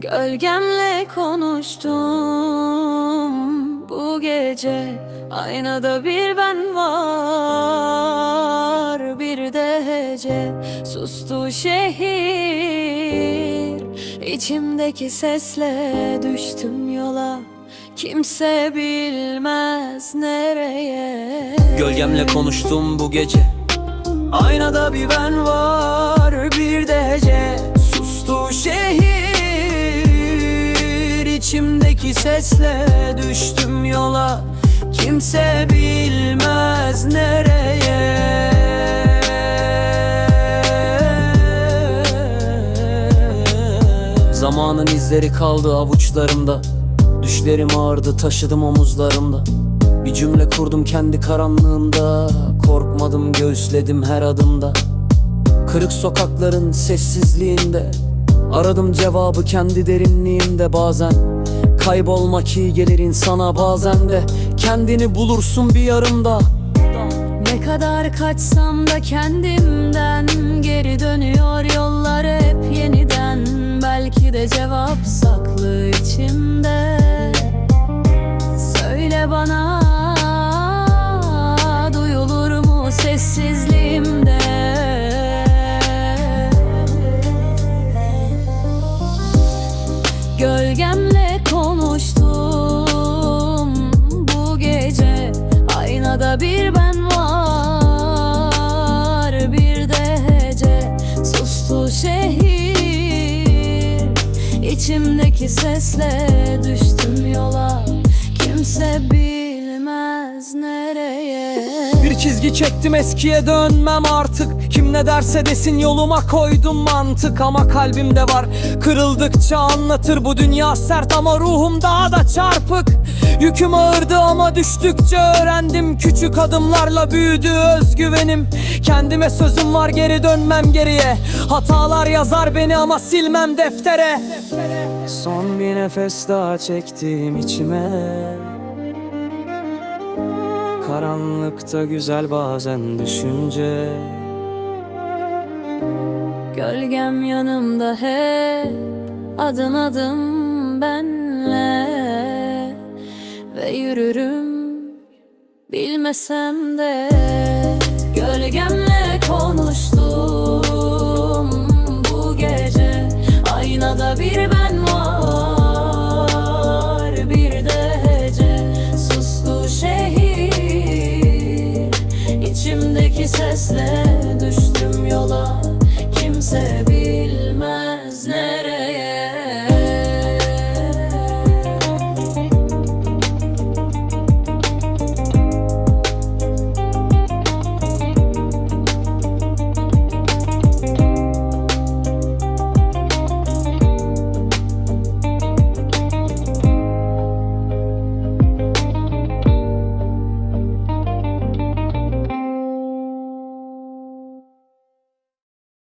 Gölgemle konuştum. Bu gece Aynada bir ben var. Bir de hece Sustu şehir. İçimdeki sesle düştüm yola. Kimse bilmez nereye. Gölgemle konuştum bu gece. Aynada bir ben var bir de hece içimdeki sesle düştüm yola. Kimse bilmez nereye. Zamanın izleri kaldı avuçlarımda. Düşlerim ağırdı taşıdım omuzlarımda. Bir cümle kurdum kendi karanlığımda. Korkmadım göğüsledim her adımda. Kırık sokakların sessizliğinde. Aradım cevabı kendi derinliğimde. Bazen Kaybolmak iyi gelir insana bazen de. Kendini bulursun bir yarımda Ne kadar kaçsam da kendimden Gölgemle konuştum. Bu gece Aynada bir ben var. Bir de hece Sustu şehir. İçimdeki sesle düştüm yola. Kimse bilmez nereye Bir çizgi çektim eskiye dönmem artık. Kim ne derse desin yoluma koydum mantık. Ama kalbimde var kırıldıkça anlatır. Bu dünya sert ama ruhum daha da çarpık. Yüküm ağırdı ama düştükçe öğrendim. Küçük adımlarla büyüdü özgüvenim. Kendime sözüm var geri dönmem geriye. Hatalar yazar beni ama silmem deftere. Son bir nefes daha çektim içime Karanlıkta güzel bazen düşünce. Gölgem yanımda hep adım adım benle. Ve yürürüm bilmesem de. Gölgemle konuştum hevesle düştüm yola. Kimse bir